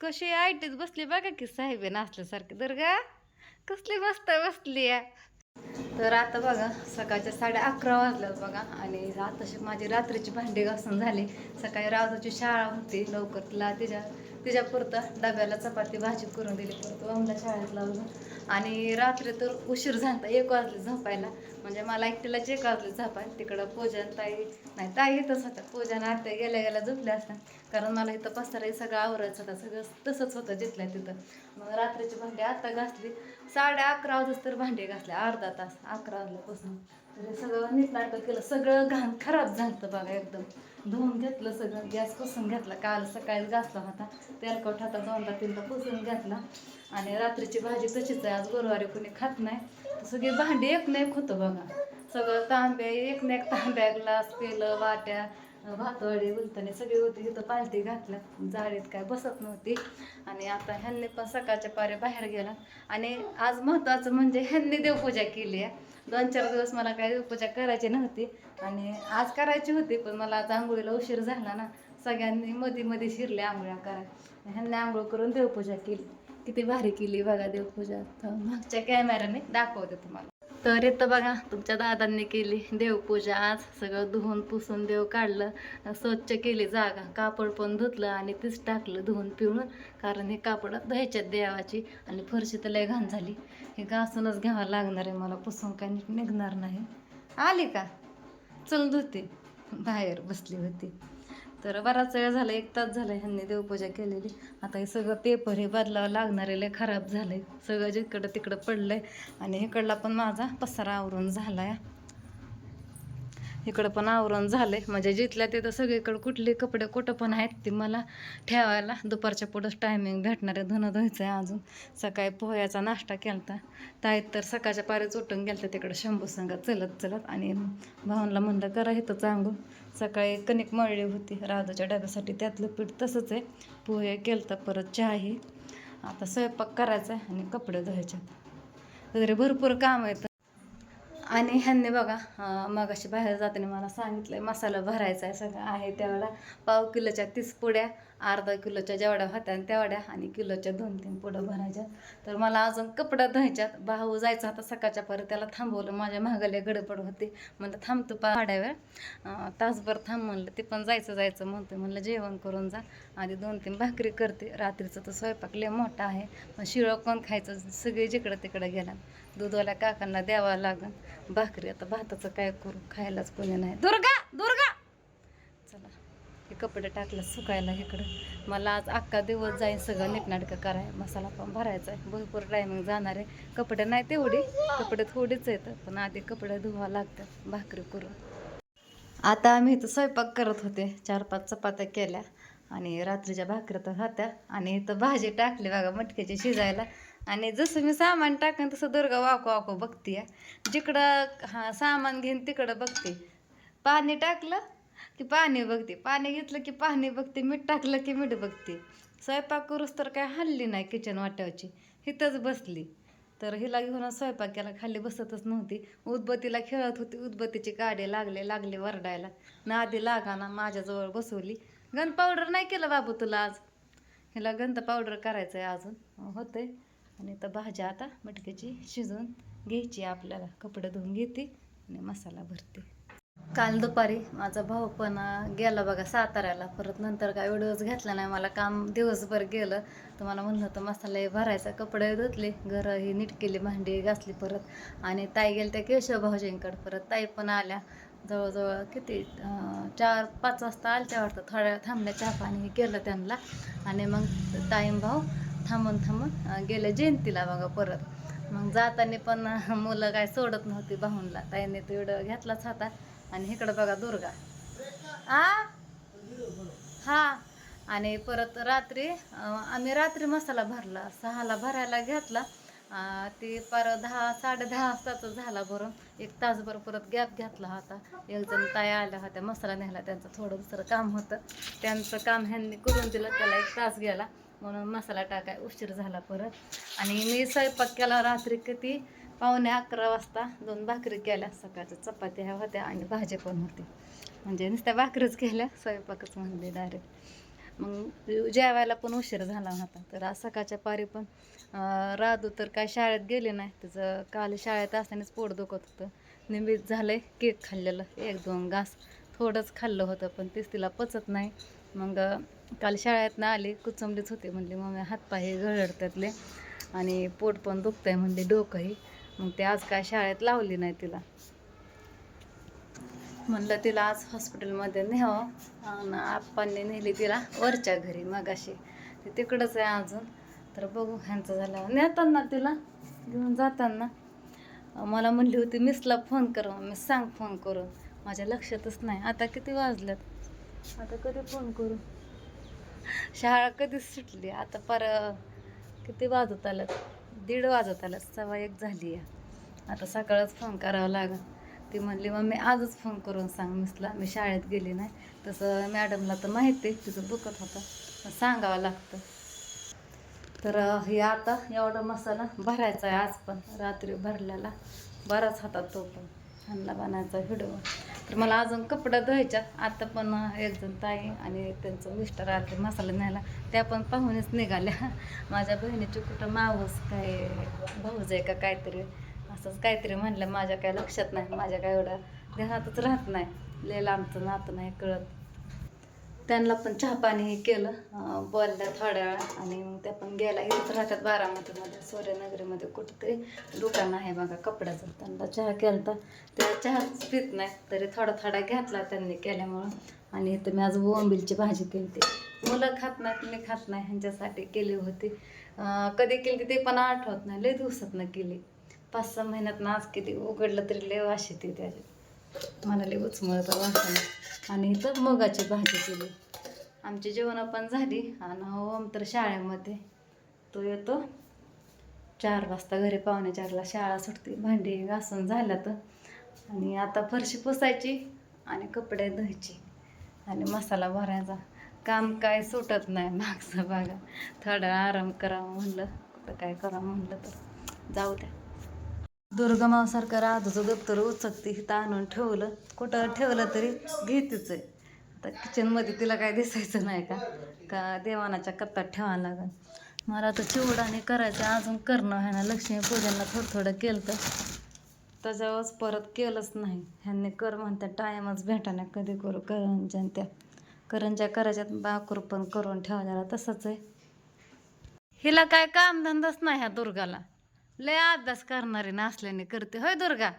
कशी आयटीत बसली बघा की साहेबीन तर दुर्गा कसली मस्त बसली तर आता बघा सकाळच्या साडे अकरा वाजल्यात बघा. आणि आताशी माझी रात्रीची भांडी घासून झाली. सकाळी रावताची शाळा होती लवकर तिला तिच्या तिच्यापुरतं डब्याला चपाती भाजी करून दिली परत आमला शाळेत लावून आणि रात्री तर उशीर झाला एक वाजले झोपायला. म्हणजे मला एकटीलाच एक वाजले झोपायला. तिकडं पूजन ताई नाही ताई इथंच होत्या. पूजन आत्या गेल्या गेल्या झोपल्या असत्या. कारण मला इथं पसारा सगळं आवरायचं होता. सगळं तसंच होतं जिथल्या तिथं. मग रात्रीची भांडी आत्ता घासली. साडे अकरा वाजता तर भांडी घासले अर्धा तास अकरा वाजल्यापासून. तर सगळं नीट नाटक केलं. सगळं घाण खराब झालं बघा एकदम. धुवून घेतलं सगळं. गॅस पुसून घेतला. काल सकाळी घासला होता. तेलकट होता. दोनदा तीनदा पुसून घेतला. आणि रात्रीची भाजी तशीच आहे. आज गुरुवारी कोणी खात नाही. तर सगळी भांडी एक नाही एक होतं बघा. सगळं तांब्या एक ना एक तांब्या ग्लास पेलं वाट्या. भातवाडी उलताने सगळी होती इथं पालटी घातल्या. जाळीत काय बसत नव्हती. आणि आता ह्यांनी पण सकाळच्या पारे बाहेर गेला. आणि आज महत्त्वाचं म्हणजे ह्यांनी देवपूजा केली आहे. दोन चार दिवस मला काही देवपूजा करायची नव्हती. आणि आज करायची होती पण मला आज आंघोळीला उशीर झाला ना. सगळ्यांनी मध्ये मध्ये शिरले आंघोळ्या करायला. ह्यांनी आंघोळ करून देवपूजा केली. किती भारी केली बघा देवपूजा. तर मागच्या कॅमेऱ्याने दाखवते तुम्हाला. तर इथं बघा तुमच्या दादांनी केली देवपूजा. आज सगळं धुवून पुसून देव काढलं स्वच्छ केली जागा. कापड पण धुतलं आणि तीच टाकलं धुवून पिळून कारण हे कापड धुवायच्यात देवाची आणि फरशी तर लय घाण झाली. हे घासूनच घ्यावं लागणार आहे मला पुसून काही नीट निघणार नाही. आली का? चल धुते. बाहेर बसली होती. तर बराच वेळ झाला एक तास झाला ह्यांनी देवपूजा केलेली. आता हे सगळं पेपर हे बदलावं लागणारे लय खराब झालंय. सगळं जिकडं तिकडं पडलंय. आणि इकडला पण माझा पसारा आवरून झालाय. इकडं पण आवरण झालंय. म्हणजे जिथल्या तिथं सगळीकडे कुठले कपडे कुठं पण आहेत ते मला ठेवायला. दुपारच्या पुढंच टायमिंग भेटणार आहे धुणं धुवायचं आहे अजून. सकाळी पोह्याचा नाश्ता केला ताईत तर सकाळच्या पारीच उठून गेलता तिकडं शंभू संघात चलत चलत. आणि भाऊनला म्हणलं करा इथं चांगून सकाळी कणिक मळली होती. राजूच्या डब्यासाठी त्यातलं पीठ तसंच आहे. पोहे केलता परत चहाही. आता स्वयंपाक करायचा आहे आणि कपडे धुवायचे तरी भरपूर काम आहेत आणि ह्यांनी बघा मग मगाशी बाहेर जाताना मला सांगितलं मसाला भरायचा आहे सगळं आहे त्यावेळेला पाव किलोच्या तीस पुड्या अर्धा किलोच्या जेवढ्या होत्या आणि तेवढ्या आणि किलोच्या दोन तीन पुढं भरायच्या. तर मला अजून कपडा धुवायच्यात. भाऊ जायचा होता सकाळच्या परी त्याला थांबवलं. माझ्या महागाले गडबड होती. म्हणलं थांबतो पाड्या वेळ तासभर थांब म्हणलं. ते पण जायचं जायचं म्हणतो म्हणलं जेवण करून जा. आधी दोन तीन भाकरी करते. रात्रीचं तर स्वयंपाक लय मोठा आहे. पण शिळं कोण खायचं? सगळे जिकडं तिकडं गेला दूधवाल्या काकांना द्यावा लागन. भाकरी आता भाताचं काय करू? खायलाच कोणी नाही. दुर्गा! दुर्गा! कपडे टाकलं सुकायला इकडं मला आज अख्खा दिवस जाईन सगळं नीटनाटकं कराय मसाला पण भरायचा आहे. भरपूर टायमिंग जाणार आहे. कपडे नाही तेवढे. कपडे थोडेच आहेत पण आधी कपडे धुवा लागतात. भाकरी करून. आता आम्ही इथं स्वयंपाक करत होते. चार पाच चपात्या केल्या आणि रात्रीच्या भाकऱ्या तर होत्या. आणि इथं भाजी टाकली बघा मटक्याची शिजायला. आणि जसं मी सामान टाकेन तसं दुर्गा वाको वाको बघते जिकडं हा सामान घेईन तिकडं बघते. पाणी टाकलं की पाणी बघते. पाणी घेतलं की पाणी बघते मीठ टाकलं की मीठ बघते. स्वयंपाक करूस तर काय हल्ली नाही किचन वाट्यावरची. इथंच बसली. तर हिला घेऊन स्वयंपाक केला खाली बसतच नव्हती. उदबत्तीला खेळत होती उदबत्तीचे काडे लागले लागले वरडायला. ना आधी लागाना माझ्याजवळ बसवली. गंध पावडर नाही केलं बाबू तुला आज? हिला गंध पावडर करायचं आहे अजून. होते आणि तर भाज्या आता मटक्याची शिजवून घ्यायची आपल्याला. कपडे धुवून घेते आणि मसाला भरते. काल दुपारी माझा भाऊ पण गेला बघा साताऱ्याला. परत नंतर काय व्हिडिओज घेतला नाही. मला काम दिवसभर गेलं. तर मला म्हणलं होतं मसाला हे भरायचा कपडे धुतले घर ही नीट केली भांडी घासली परत. आणि ताई गेल्या त्या केशव भाऊजींकडे. परत ताई पण आल्या. जवळजवळ किती अं, चार पाच वाजता आलत्या वाटतं. थोड्या थांबल्या चहा पाणी केलं त्यांना. आणि मग ताईम भाऊ थांबून थांबून गेले जयंतीला बघा परत. मग जाताना पण मुलं काय सोडत नव्हती भाऊनला ताईने तो व्हिडिओ घेतलाच होता. आणि इकडं बघा दुर्गा. आ? हा. आणि परत रात्री आम्ही रात्री मसाला भरला सहाला भरायला घेतला. ते पर दहा साडे दहा वाजताचं झाला भरून. एक तासभर परत गॅप घेतला होता. एक जण आल्या होत्या मसाला न्यायला. त्यांचं थोडं दुसरं काम होतं. त्यांचं काम ह्यांनी करून दिलं त्याला एक तास गेला. म्हणून मसाला टाकाय उशीर झाला परत. आणि मी स्वयंपाक केला रात्री किती? पावणे अकरा वाजता. दोन भाकरी केल्या सकाळच्या चपात्या ह्या होत्या आणि भाजी पण होती. म्हणजे नुसत्या भाकरीच केल्या स्वयंपाकच म्हणले डायरेक्ट मग जेवायला पण उशीर झाला होता. तर आज सकाळच्या पारी पण राधू तर काय शाळेत गेले नाही. तिचं काल शाळेत असतानाच पोट दुखत होतं. निमित्त झालंय केक खाल्लेलं. एक दोन घास थोडंच खाल्लं होतं पण तेच तिला पचत नाही. मग काल शाळेत ना आली कुचंबलीच होते म्हणले मग हातपाय गळडतातले आणि पोट पण दुखतंय म्हणले डोकंही. मग ते आज काय शाळेत लावली नाही तिला. म्हणलं तिला आज हॉस्पिटलमध्ये न्यावं. आणि आप्पांनी नेली तिला वरच्या घरी मगाशी. ते तिकडंच आहे अजून. तर बघू ह्यांचं झालं नेताना तिला घेऊन जाताना. मला म्हणली होती मिसला फोन कर मी सांग फोन करून. माझ्या लक्षातच नाही. आता किती वाजल्यात? आता कधी फोन करू? शाळा कधीच सुटली. आता पर किती वाजत आलं? दीड वाजत आलं. सव्वा एक झाली आहे. आता सकाळच फोन करावा लागेल. ती म्हणली मग मी आजच फोन करून सांग. मिसला मी शाळेत गेली नाही. तसं मॅडमला तर माहिती आहे तिचं दुखत होतं. सांगावं लागतं. तर हे आता एवढा मसाला भरायचा आहे आज पण. रात्री भरलेला. बराच होता तो पण. ह्यांना बनायचा व्हिडिओ. तर मला अजून कपडा धुवायच्या आता पण एक जण ताई आणि त्यांचं मिस्टर आले मसाला न्यायला त्या पण पाहूनच निघाल्या. माझ्या बहिणीची कुठं मावस काय भाऊज आहे का काहीतरी असंच काहीतरी म्हणलं माझ्या काय लक्षात नाही माझ्या काय एवढं ध्यानातच राहत नाही. लय लांबचं नातं नाही कळत. त्यांना पण चहा पाणी हे केलं बोलल्या थोड्या वेळा आणि मग त्या पण गेला इथंच राहतात बारामतीमध्ये सूर्यनगरीमध्ये कुठंतरी दुकान आहे बघा कपड्याचं. त्यांना चहा केला तर त्या चहाच पित नाही तरी थोडा थोडा घातला त्यांनी केल्यामुळं. आणि इथं मी आज बोंबिलची भाजी केली होती मुलं खात नाहीत मी खात नाही ह्यांच्यासाठी केली होती. कधी केली ते पण आठवत नाही लय दिवसातनं केली. पाच सहा महिन्यात आज किती उघडलं तरी लय वाशी ती त्याची. मला लय उचमळत वासाने आणि इथं मुगाची भाजी केली. आमची जेवण पण झाली. आणि हो, ओम तर शाळेमध्ये. तो येतो. चार वाजता घरी पावणे चारला शाळा सुटते. भांडी घासून झाल्या तर. आणि आता फरशी पुसायची आणि कपडे धुवायची. आणि मसाला भरायचा. काम काय सुटत नाही मागचं बघा. थोडा आराम करा म्हणलं. कुठं काय करावं म्हणलं तर. जाऊ द्या. दुर्गमासारखं राधूचं दप्तर उचकते इथं आणून ठेवलं. कुठं ठेवलं तरी घेतेच आहे. आता किचनमध्ये तिला काय दिसायचं नाही का? का देवानाच्या कप्प्यात ठेवायला लागेल मला तर चिवडाने करायचं अजून करणं ह्यानं लक्ष्मीपूजनला थोडं थोडं केलं तर त्याच्यावरच परत केलंच नाही. ह्यांनी कर म्हणत्या टायमच भेटाना कधी करू करंज्या त्या. करंज्या करायच्यात बाकूर पण करून ठेवायला तसंच आहे. हिला काय कामधंदाच नाही ह्या दुर्गाला. लय अभ्यास करणारी नाचल्याने करते. होय दुर्गा?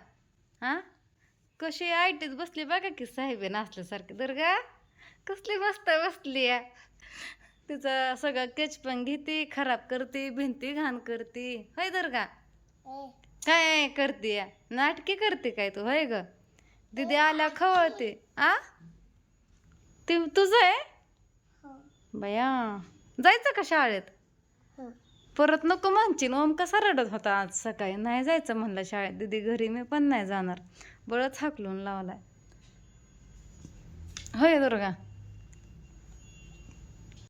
हा? कशी आयटीत बसली बघा की साहेबे नाचल्यासारखी दुर्गा कसली मस्त बसली या तिचं सगळं केच पण घेते खराब करते भिंती घाण करते. होय दुर्गा? काय करते? या नाटकी करते काय तू? होय ग? दिदी आल्या खवळते. आ? ते तुझं आहे? बया जायचं का शाळेत? परत नको मानची ओम कसा रडत होता आज सकाळी? नाही जायचं म्हणलं शाळेत. दिदी घरी मी पण नाही जाणार. बळच हाकलून लावलाय. होय दुर्गा.